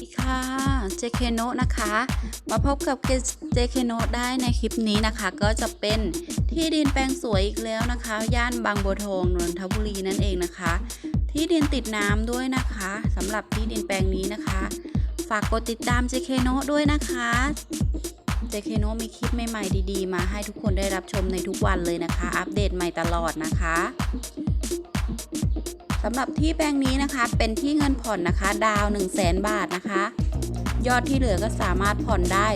ดีค่ะเจเคโนะนะคะ มาพบกับเจเคโนได้ในคลิปนี้นะคะ ก็จะเป็นที่ดินแปลงสวยอีกแล้วนะคะ ย่านบางบัวทองนนทบุรีนั่นเองนะคะ ที่ดินติดน้ำด้วยนะคะสำหรับที่ดินแปลงนี้นะคะ ฝากกดติดตามเจเคโนด้วยนะคะเจเคโนมีคลิปใหม่ๆดีๆ มาให้ทุกคนได้รับชมในทุกวันเลยนะคะ อัปเดตใหม่ตลอดนะคะ สำหรับที่แปลงนี้นะคะเป็นที่เงินผ่อนนะคะ ดาว 1 0 0 0 0แบาทนะคะ ยอดที่เหลือก็สามารถผ่อนได้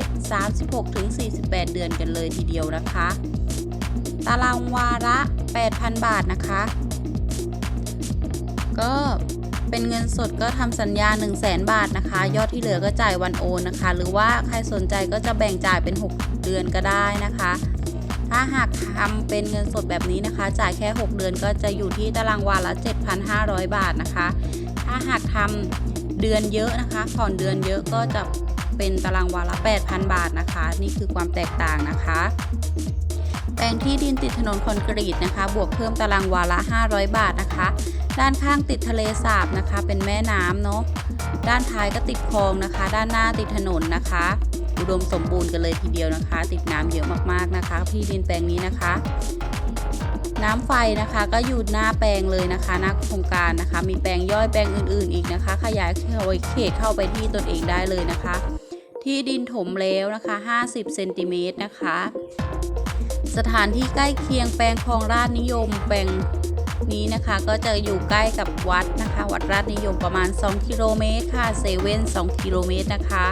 36-48 เดือนกันเลยทีเดียวนะคะ ตารางวาระ 8,000 บาทนะคะ ก็เป็นเงินสดก็ทำสัญญา 1 0 0 0 0แบาทนะคะ ยอดที่เหลือก็จ่ายวันโอนนะคะ หรือว่าใครสนใจก็จะแบ่งจ่ายเป็น 6 เดือนก็ได้นะคะ ถ้าหากทำเป็นเงินสดแบบนี้นะคะ จ่ายแค่ 6 เดือนก็จะอยู่ที่ตารางวาละ 7,500 บาทนะคะ ถ้าหากทำเดือนเยอะนะคะ ผ่อนเดือนเยอะก็จะเป็นตารางวาละ 8,000 บาทนะคะ นี่คือความแตกต่างนะคะ แปลงที่ดินติดถนนคอนกรีตนะคะ บวกเพิ่มตารางวาละ 500 บาทนะคะ ด้านข้างติดทะเลสาบนะคะ เป็นแม่น้ำเนาะ ด้านท้ายก็ติดคลองนะคะ ด้านหน้าติดถนนนะคะ อุดมสมบูรณ์กันเลยทีเดียวนะคะ ติดน้ำเยอะมากๆนะคะ ที่ดินแปลงนี้นะคะ น้ำไฟนะคะก็อยู่หน้าแปลงเลยนะคะหน้าโครงการนะคะ มีแปลงย่อยแปลงอื่นๆ อีกนะคะ ขยายเขตเข้าไปที่ตนเองได้เลยนะคะ ที่ดินถมแล้วนะคะ 50เซนติเมตรนะคะ สถานที่ใกล้เคียงแปลงคลองราชนิยม แปลงนี้นะคะก็จะอยู่ใกล้กับวัดนะคะ วัดราชนิยมประมาณ 2 กิโลเมตรค่ะเซเว่น2กิโลเมตรนะคะ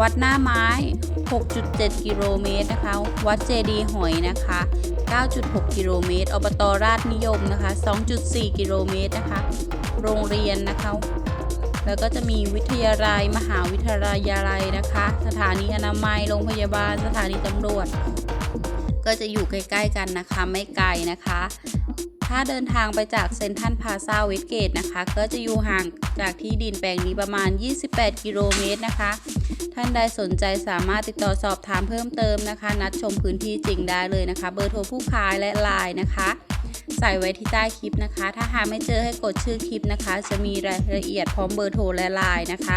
วัดหน้าไม้ 6.7 กิโลเมตรนะคะ วัดเจดีหอยนะคะ 9.6 กิโลเมตร อบตราชนิยมนะคะ 2.4 กิโลเมตรนะคะ โรงเรียนนะคะ แล้วก็จะมีวิทยาลัย มหาวิทยาลัยนะคะ สถานีอนามัย โรงพยาบาล สถานีตำรวจ ก็จะอยู่ใกล้ ๆ กันนะคะ ไม่ไกลนะคะ ถ้าเดินทางไปจากเซนทันพาซาเวสเกตนะคะ ก็จะอยู่ห่างจากที่ดินแปลงนี้ประมาณ 28 กิโลเมตรนะคะ ท่านใดสนใจสามารถติดต่อสอบถามเพิ่มเติมนะคะ นัดชมพื้นที่จริงได้เลยนะคะ เบอร์โทรผู้ขายและไลน์นะคะ ใส่ไว้ที่ใต้คลิปนะคะ ถ้าหาไม่เจอให้กดชื่อคลิปนะคะ จะมีรายละเอียดพร้อมเบอร์โทรและไลน์นะคะ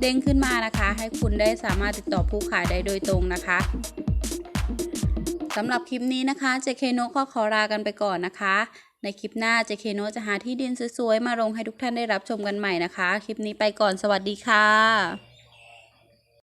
เด้งขึ้นมานะคะ ให้คุณได้สามารถติดต่อผู้ขายได้โดยตรงนะคะ สำหรับคลิปนี้นะคะ JK โนก็ขอลากันไปก่อนนะคะ ในคลิปหน้า JK โนจะหาที่ดินสวยๆ มาลงให้ทุกท่านได้รับชมกันใหม่นะคะ คลิปนี้ไปก่อนสวัสดีค่ะ